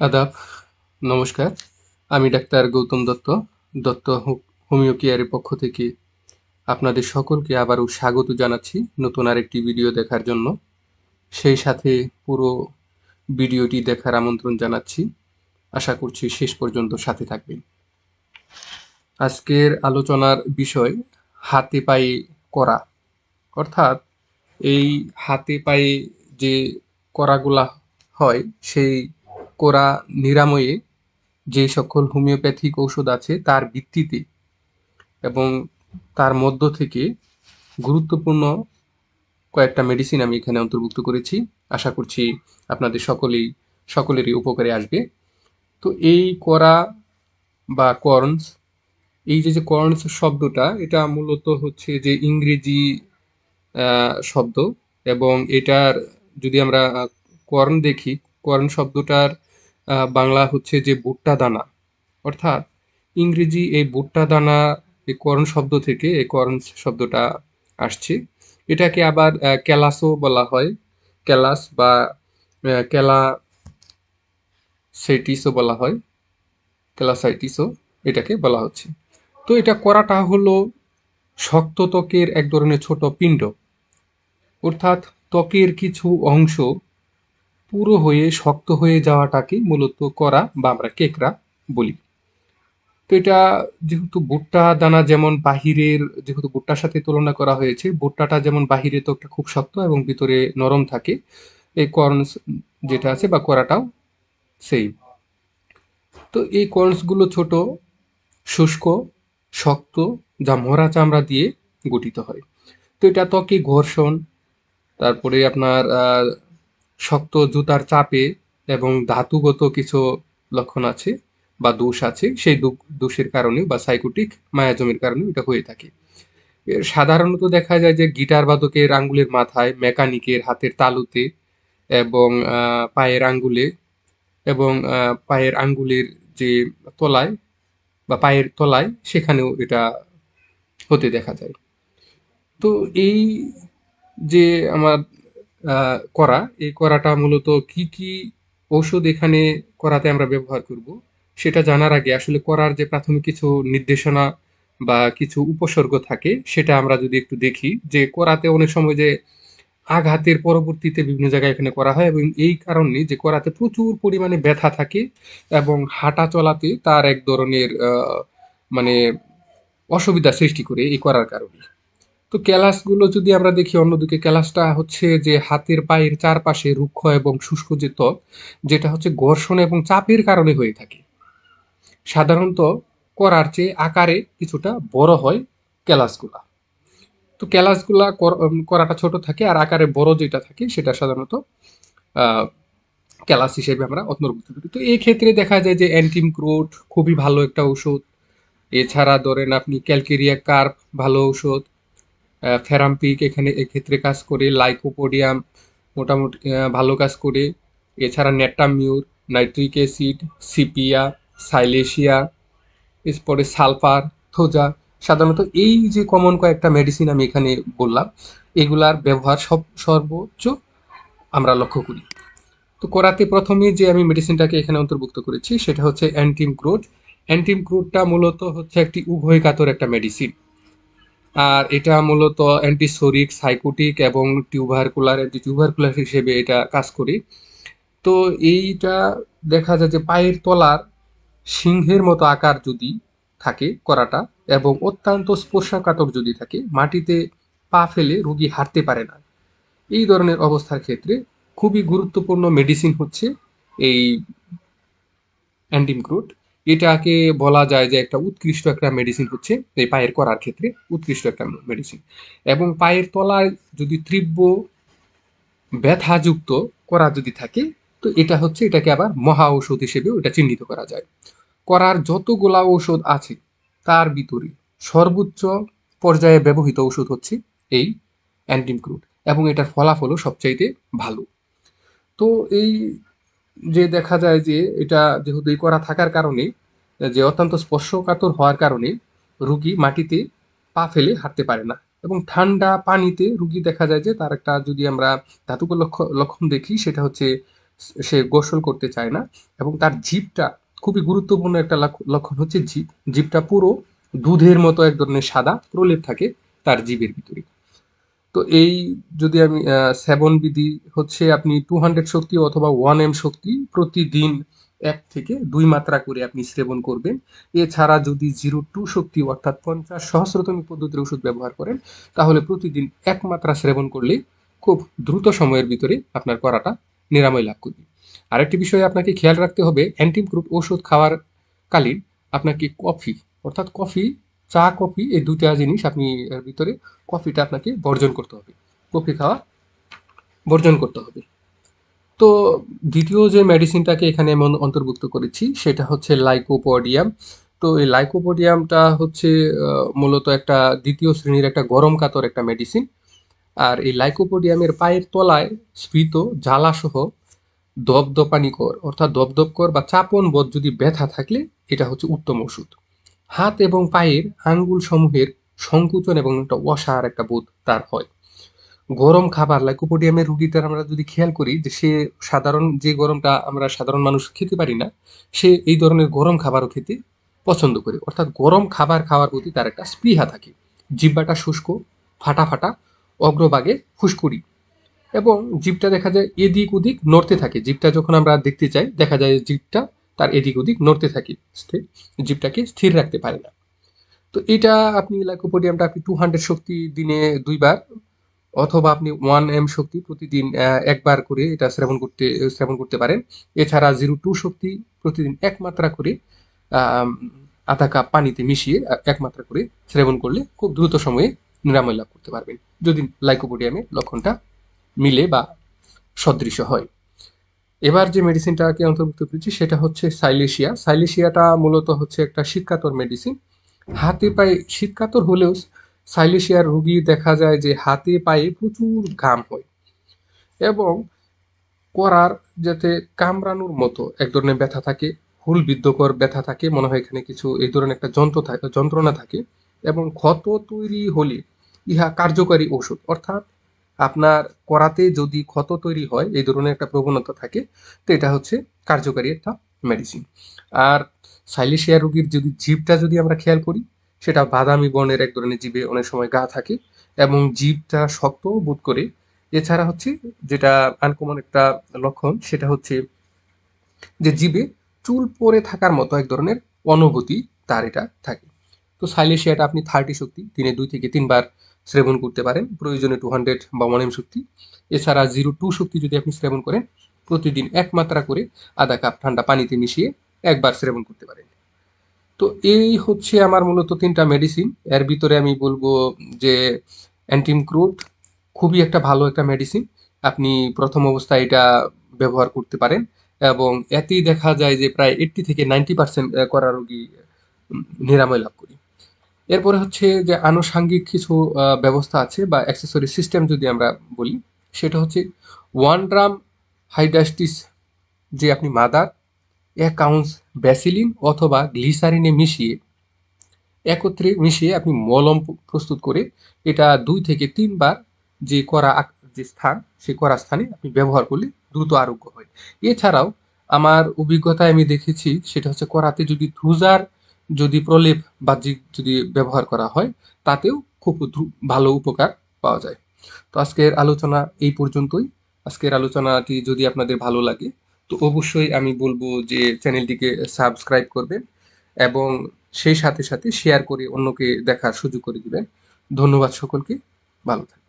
আদাব, নমস্কার। আমি ডাক্তার গৌতম দত্ত দত্ত হোমিও কেয়ারের পক্ষ থেকে আপনাদের সকলকে আবারও স্বাগত জানাচ্ছি নতুন আরেকটি ভিডিও দেখার জন্য। সেই সাথে পুরো ভিডিওটি দেখার আমন্ত্রণ জানাচ্ছি। আশা করছি শেষ পর্যন্ত সাথে থাকবেন। আজকের আলোচনার বিষয় হাতে পায়ে করা। অর্থাৎ এই হাতে পায়ে যে করাগুলা হয়, সেই করা নিরাময়ে যে সকল হোমিওপ্যাথিক ঔষধ আছে তার ভিত্তিতে এবং তার মধ্য থেকে গুরুত্বপূর্ণ কয়েকটা মেডিসিন আমি এখানে অন্তর্ভুক্ত করেছি। আশা করছি আপনাদের সকলেই, সকলেরই উপকারে আসবে। তো এই করা বা কর্নস, এই যে যে কর্নস শব্দটা, এটা মূলত হচ্ছে যে ইংরেজি শব্দ এবং এটার যদি আমরা কর্ন দেখি কর্ন শব্দটার বাংলা হচ্ছে যে ভুট্টা দানা। অর্থাৎ ইংরেজি এই ভুট্টা দানা, এই কর্ন শব্দ থেকে এই কর্ন শব্দটা আসছে। এটাকে আবার ক্যালাসও বলা হয়। ক্যালাস বা ক্যালা সেটিসও বলা হয়। ক্যালাসাইটিসও এটাকে বলা হচ্ছে। তো এটা করাটা হলো শক্ত ত্বকের এক ধরনের ছোট পিণ্ড। অর্থাৎ ত্বকের কিছু অংশ পুরো হয়ে, শক্ত হয়ে যাওয়াটাকে মূলত করা বা আমরা কেকড়া বলি। তো এটা যেহেতু ভুট্টা দানা যেমন বাহিরের, যেহেতু ভুট্টার সাথে তুলনা করা হয়েছে, ভুট্টাটা যেমন বাহিরে তো একটা খুব শক্ত এবং ভিতরে নরম থাকে, এই কর্ন যেটা আছে বা করাটাও সেই তো এই কর্নসগুলো ছোট, শুষ্ক, শক্ত, যা মরা চামড়া দিয়ে গঠিত হয়। তো এটা ত্বকে ঘর্ষণ, তারপরে আপনার শক্ত জুতার চাপে এবং ধাতুগত কিছু লক্ষণ আছে বা দোষ আছে, সেই দোষের কারণে বা সাইকোটিক মায়াজমের কারণে এটা হয়ে থাকে। সাধারণত দেখা যায় যে গিটার বাদকের আঙ্গুলের মাথায়, মেকানিকের হাতের তালুতে এবং পায়ের আঙ্গুলে এবং পায়ের আঙ্গুলের যে তলায় বা পায়ের তলায় সেখানেও এটা হতে দেখা যায়। তো এই যে আমার করা। এই করাটা মূলত কি কি ঔষধ এখানে করাতে আমরা ব্যবহার করব, সেটা জানার আগে আসলে করার যে প্রাথমিক কিছু নির্দেশনা বা কিছু উপসর্গ থাকে, সেটা আমরা যদি একটু দেখি, যে করাতে অনেক সময় যে আঘাতের পরবর্তীতে বিভিন্ন জায়গায় এখানে করা হয় এবং এই কারণে যে করাতে প্রচুর পরিমাণে ব্যথা থাকে এবং হাঁটা চলাতে তার এক ধরনের মানে অসুবিধা সৃষ্টি করে এই করার কারণে। তো ক্যালাসগুলো যদি আমরা দেখি, অন্যদিকে ক্যালাসটা হচ্ছে যে হাতের পায়ের চারপাশে রুক্ষ এবং শুষ্ক যে ত্বক, যেটা হচ্ছে ঘর্ষণ এবং চাপের কারণে হয়ে থাকে। সাধারণত করার চেয়ে আকারে কিছুটা বড় হয় ক্যালাসগুলা। তো ক্যালাসগুলা করাটা ছোট থাকে আর আকারে বড় যেটা থাকে, সেটা সাধারণত ক্যালাস হিসেবে আমরা অন্তর্ভুক্ত করি। তো এই ক্ষেত্রে দেখা যায় যে অ্যান্টিম ক্রোট খুবই ভালো একটা ঔষধ। এছাড়া ধরেন আপনি ক্যালকেরিয়া কার্প ভালো ঔষধ। আহ, ফেরাম্পিক এখানে এক্ষেত্রে কাজ করে লাইকোপোডিয়াম মোটামুটি ভালো কাজ করে। এছাড়া নেটামিউর নাইট্রিক অ্যাসিড সিপিয়া সাইলেশিয়া এরপরে সালফার থোজা সাধারণত এই যে কমন কয়েকটা মেডিসিন আমি এখানে বললাম এগুলার ব্যবহার সব সর্বোচ্চ আমরা লক্ষ্য করি। তো করাতে প্রথমে যে আমি মেডিসিনটাকে এখানে অন্তর্ভুক্ত করেছি সেটা হচ্ছে অ্যান্টিম ক্রোড অ্যান্টিম ক্রোডটা মূলত হচ্ছে একটি উভয় কাতর একটা মেডিসিন আর এটা মূলত অ্যান্টিসোরিক সাইকোটিক এবং টিউবারকুলার টিউবারকুলার হিসেবে এটা কাজ করে। তো এইটা দেখা যায় যে পায়ের তলার সিংহের মতো আকার যদি থাকে করাটা এবং অত্যন্ত স্পর্শকাতর যদি থাকে, মাটিতে পা ফেলে রোগী হাঁটতে পারে না। এই ধরনের অবস্থার ক্ষেত্রে খুবই গুরুত্বপূর্ণ মেডিসিন হচ্ছে এই অ্যান্টিমক্রুট এটাকে বলা যায় যে একটা উৎকৃষ্ট একটা মেডিসিন হচ্ছে এই পায়ের করার ক্ষেত্রে উৎকৃষ্ট একটা মেডিসিন এবং পায়ের তলায় যদি তীব্র ব্যথাযুক্ত করা যদি থাকে, তো এটা হচ্ছে এটাকে আবার মহা ঔষধ হিসেবে এটা চিহ্নিত করা যায়। করার যতগুলা ঔষধ আছে, তার ভিতরে সর্বোচ্চ পর্যায়ে ব্যবহৃত ঔষধ হচ্ছে এই অ্যান্টিমক্রুট এবং এটার ফলাফলও সবচাইতে ভালো। তো এই যে দেখা যায় যে এটা যেহেতু করা থাকার কারণে যে অত্যন্ত স্পর্শকাতর হওয়ার কারণে রুগী মাটিতে পা ফেলে হাঁটতে পারে না এবং ঠান্ডা পানিতে রুগী দেখা যায় যে তার একটা যদি আমরা ধাতুক লক্ষণ দেখি, সেটা হচ্ছে সে গোসল করতে চায় না এবং তার জিভটা খুবই গুরুত্বপূর্ণ একটা লক্ষ- লক্ষণ হচ্ছে জিভ। জিভটা পুরো দুধের মতো এক ধরনের সাদা প্রলেপ থাকে তার জিভের ভিতরে। তো এই যদি আমি সেভন বিধি হচ্ছে আপনি টু হান্ড্রেড শক্তি অথবা ওয়ান এম শক্তি প্রতিদিন এক থেকে দুই মাত্রা করে আপনি সেবন করবেন। এছাড়া যদি জিরো টু শক্তি অর্থাৎ পঞ্চাশ সহস্রতম পদ্ধতির ওষুধ ব্যবহার করেন, তাহলে প্রতিদিন এক মাত্রা সেবন করলে খুব দ্রুত সময়ের ভিতরে আপনার করাটা নিরাময় লাভ করবে। আরেকটি বিষয়ে আপনাকে খেয়াল রাখতে হবে অ্যান্টিম গ্রুপ ওষুধ খাওয়ার কালীন আপনাকে কফি, অর্থাৎ কফি চা, কফি এই দুটা জিনিস আপনি এর ভিতরে কফিটা আপনাকে বর্জন করতে হবে। কফি খাওয়া বর্জন করতে হবে। তো দ্বিতীয় যে মেডিসিনটাকে এখানে অন্তর্ভুক্ত করেছি, সেটা হচ্ছে লাইকোপোডিয়াম তো এই লাইকোপোডিয়ামটা হচ্ছে মূলত একটা দ্বিতীয় শ্রেণির একটা গরম কাতর একটা মেডিসিন আর এই লাইকোপোডিয়ামের পায়ের তলায় স্ফীত, জ্বালাসহ দপদপানিকর অর্থাৎ দপদপকর বা চাপন বোধ যদি ব্যথা থাকলে, এটা হচ্ছে উত্তম ওষুধ। হাত এবং পায়ের আঙ্গুল সমূহের সংকুচন এবং একটা অসার একটা বোধ তার হয়। গরম খাবার লাইকোপোডিয়ামের রুগীটার আমরা যদি খেয়াল করি যে সে সাধারণ, যে গরমটা আমরা সাধারণ মানুষ খেতে পারি না, সে এই ধরনের গরম খাবারও খেতে পছন্দ করে। অর্থাৎ গরম খাবার খাওয়ার প্রতি তার একটা স্পৃহা থাকে। জিব্বাটা শুষ্ক, ফাটা ফাটা, অগ্রভাগে ফুসকুড়ি। এবং জিভটা দেখা যায় এদিক ওদিক নড়তে থাকে। জিভটা যখন আমরা দেখতে চাই, দেখা যায় জিভটা তার এদিক ওদিক নড়তে থাকে জীবটাকে স্থির রাখতে পারে না। তো এটা আপনি লাইকোপোডিয়ামটা আপনি টু হান্ড্রেড শক্তি দিনে দুইবার অথবা আপনি ওয়ান এম শক্তি প্রতিদিন একবার করে এটা সেবন করতে সেবন করতে পারেন। এছাড়া জিরো টু শক্তি প্রতিদিন এক মাত্রা করে আধা কাপ পানিতে মিশিয়ে আহ, এক মাত্রা করে সেবন করলে খুব দ্রুত সময়ে নিরাময় লাভ করতে পারবেন। যদি লাইকোপোডিয়ামের লক্ষণটা মিলে বা সদৃশ হয়। এবার যে মেডিসিনটাকে অন্তর্ভুক্ত করেছি, সেটা হচ্ছে সাইলেশিয়া। সাইলেশিয়াটা মূলত হচ্ছে একটা শীতকাতর মেডিসিন। হাতে পায়ে, শীতকাতর হলেও সাইলেশিয়ার রোগী দেখা যায় যে হাতে পায়ে প্রচুর ঘাম হয় এবং করার যাতে কামড়ানোর মতো এক ধরনের ব্যথা থাকে, হুল বিদ্ধকর ব্যথা থাকে, মনে হয় এখানে কিছু এই ধরনের একটা যন্ত্র থাকে, যন্ত্রণা থাকে এবং ক্ষত তৈরি হলে ইহা কার্যকারী ওষুধ অর্থাৎ আপনার করাতে যদি ক্ষত তৈরি হয়, এই ধরনের একটা প্রবণতা থাকে, তো এটা হচ্ছে কার্যকারী একটা মেডিসিন আর সাইলেশিয়া রোগীর যদি জীবটা যদি আমরা খেয়াল করি, সেটা বাদামি বর্ণের এক ধরনের জীবে অনেক সময় গা থাকে এবং জীবটা শক্ত বোধ করে। এছাড়া হচ্ছে যেটা আনকমন একটা লক্ষণ, সেটা হচ্ছে যে জীবে চুল পরে থাকার মতো এক ধরনের অনুভূতি তার এটা থাকে। তো সাইলেশিয়াটা আপনি থার্টি শক্তি দিনে দুই থেকে তিনবার সেবন করতে পারেন। প্রয়োজনে টু হান্ড্রেড বা ওয়ান এম শক্তি। এছাড়া জিরো টু শক্তি যদি আপনি সেবন করেন, প্রতিদিন এক মাত্রা করে আধা কাপ ঠান্ডা পানিতে মিশিয়ে একবার সেবন করতে পারেন। তো এই হচ্ছে আমার মূলত তিনটা মেডিসিন এর ভিতরে আমি বলব যে অ্যান্টিমক্রুট খুবই একটা ভালো একটা মেডিসিন আপনি প্রথম অবস্থায় এটা ব্যবহার করতে পারেন এবং এতেই দেখা যায় যে প্রায় এইট্টি থেকে নাইনটি পার্সেন্ট করা রোগী নিরাময় লাভ করি। এরপরে হচ্ছে যে আনুষাঙ্গিক কিছু ব্যবস্থা আছে বা অ্যাক্সেসরি সিস্টেম যদি আমরা বলি, সেটা হচ্ছে ওয়ান ড্রাম হাইডাস্টিস যে আপনি মাদার, এক আউন্স ব্যাসিলিন অথবা গ্লিসারিনে মিশিয়ে, একত্রে মিশিয়ে আপনি মলম প্রস্তুত করে এটা দুই থেকে তিনবার যে করা যে স্থান সেই করা স্থানে আপনি ব্যবহার করলে দ্রুত আরোগ্য হয়। এছাড়াও আমার অভিজ্ঞতায় আমি দেখেছি, সেটা হচ্ছে করাতে যদি থ্রুজার যদি প্রলেপ বা জি- যদি ব্যবহার করা হয়, তাতেও খুব ভালো উপকার পাওয়া যায়। তো আজকের আলোচনা এই পর্যন্তই। আজকের আলোচনাটি যদি আপনাদের ভালো লাগে, তো অবশ্যই আমি বলব যে চ্যানেলটিকে সাবস্ক্রাইব করবেন এবং সেই সাথে সাথে শেয়ার করে অন্যকে দেখার সুযোগ করে দিবেন। ধন্যবাদ সকলকে। ভালো থাকবেন।